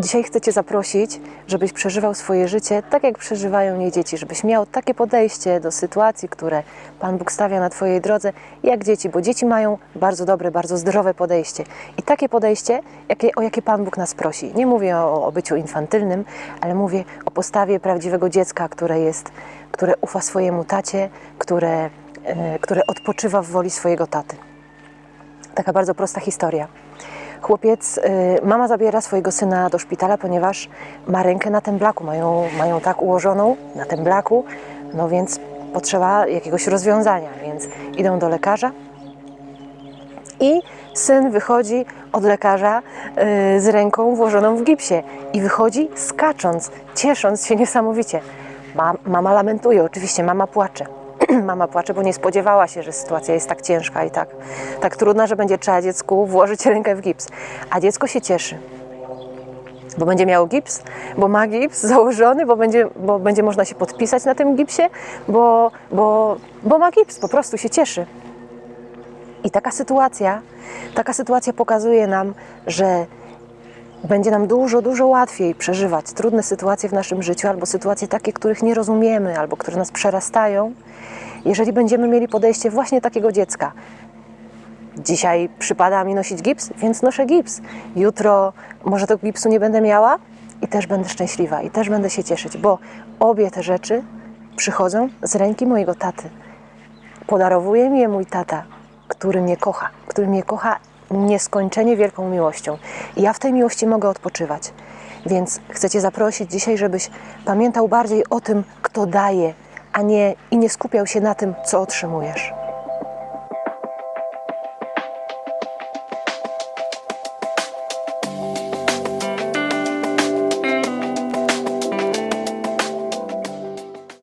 Dzisiaj chcę Cię zaprosić, żebyś przeżywał swoje życie tak, jak przeżywają je dzieci, żebyś miał takie podejście do sytuacji, które Pan Bóg stawia na Twojej drodze, jak dzieci, bo dzieci mają bardzo dobre, bardzo zdrowe podejście. I takie podejście, jakie, o jakie Pan Bóg nas prosi. Nie mówię o, o byciu infantylnym, ale mówię o postawie prawdziwego dziecka, które jest, które ufa swojemu tacie, które, e, które odpoczywa w woli swojego taty. Taka bardzo prosta historia. Chłopiec, y, mama zabiera swojego syna do szpitala, ponieważ ma rękę na temblaku, mają, mają tak ułożoną na temblaku, no więc potrzeba jakiegoś rozwiązania, więc idą do lekarza i syn wychodzi od lekarza y, z ręką włożoną w gipsie i wychodzi skacząc, ciesząc się niesamowicie. Ma, mama lamentuje, oczywiście mama płacze. mama płacze, bo nie spodziewała się, że sytuacja jest tak ciężka i tak, tak trudna, że będzie trzeba dziecku włożyć rękę w gips. A dziecko się cieszy, bo będzie miało gips, bo ma gips założony, bo będzie, bo będzie można się podpisać na tym gipsie, bo, bo, bo ma gips, po prostu się cieszy. I taka sytuacja, taka sytuacja pokazuje nam, że będzie nam dużo, dużo łatwiej przeżywać trudne sytuacje w naszym życiu, albo sytuacje takie, których nie rozumiemy, albo które nas przerastają, jeżeli będziemy mieli podejście właśnie takiego dziecka. Dzisiaj przypada mi nosić gips, więc noszę gips. Jutro może tego gipsu nie będę miała i też będę szczęśliwa, i też będę się cieszyć, bo obie te rzeczy przychodzą z ręki mojego taty. Podarowuje mi je mój tata, który mnie kocha, który mnie kocha nieskończenie wielką miłością. I ja w tej miłości mogę odpoczywać. Więc chcę Cię zaprosić dzisiaj, żebyś pamiętał bardziej o tym, kto daje, a nie i nie skupiał się na tym, co otrzymujesz.